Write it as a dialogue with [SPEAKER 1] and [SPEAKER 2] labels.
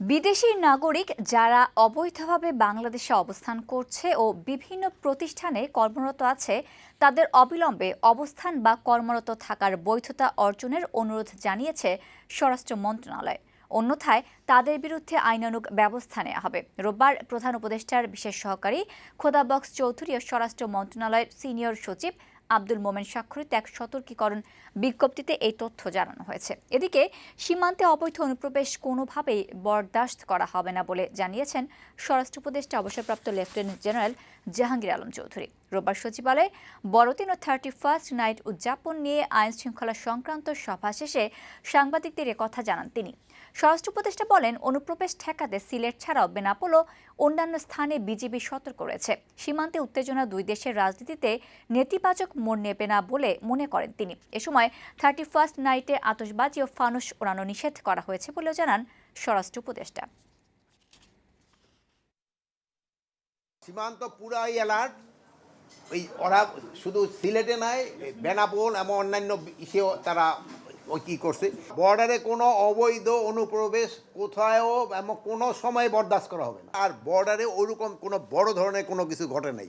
[SPEAKER 1] বিদেশি নাগরিক যারা অবৈধভাবে বাংলাদেশে অবস্থান করছে ও বিভিন্ন প্রতিষ্ঠানে কর্মরত আছে, তাদের অবিলম্বে অবস্থান বা কর্মরত থাকার বৈধতা অর্জনের অনুরোধ জানিয়েছে স্বরাষ্ট্র মন্ত্রণালয়। অন্যথায় তাদের বিরুদ্ধে আইনানুগ ব্যবস্থা নেওয়া হবে। রোববার প্রধান উপদেষ্টার বিশেষ সহকারী খোদাবক্স চৌধুরী ও স্বরাষ্ট্র মন্ত্রণালয়ের সিনিয়র সচিব আব্দুল মোমেন স্বাক্ষরিত এক সতর্কীকরণ বিজ্ঞপ্তিতে এই তথ্য জানানো হয়েছে। এদিকে সীমান্তে অবৈধ অনুপ্রবেশ কোনোভাবেই বরদাস্ত করা হবে না বলে জানিয়েছেন স্বরাষ্ট্র উপদেষ্টা, অবসরপ্রাপ্ত লেফটেন্যান্ট জেনারেল জাহাঙ্গীর আলম চৌধুরী। রোববার সচিবালয়ে বড়দিন ও থার্টি ফার্স্ট নাইট উদযাপন নিয়ে আইন শৃঙ্খলা সংক্রান্ত সভা শেষে সাংবাদিকদের কথা জানান তিনি। স্বরাষ্ট্র উপদেষ্টা বলেন, অনুপ্রবেশ ঠেকাতে সিলেট ছাড়াও বেনাপোল অন্যান্য স্থানে বিজিবি সতর্ক রয়েছে। সীমান্তে উত্তেজনা দুই দেশের রাজনীতিতে নেতিবাচক মোড় নেবে না বলে মনে করেন তিনি। এ সময় থার্টি ফার্স্ট নাইটে আতশবাজি ও ফানুস ওড়ানো নিষেধ করা হয়েছে বলেও জানান স্বরাষ্ট্র উপদেষ্টা।
[SPEAKER 2] সীমান্ত পুরাই অ্যালার্ট ওই ওরা শুধু সিলেটে নয় বেনাপোল এবং অন্যান্য ইসেও তারা ওই কী করছে। বর্ডারে কোনো অবৈধ অনুপ্রবেশ কোথায়ও এবং কোনো সময় বরদাস্ত করা হবে না। আর বর্ডারে ওরকম কোনো বড় ধরনের কোনো কিছু ঘটে নাই।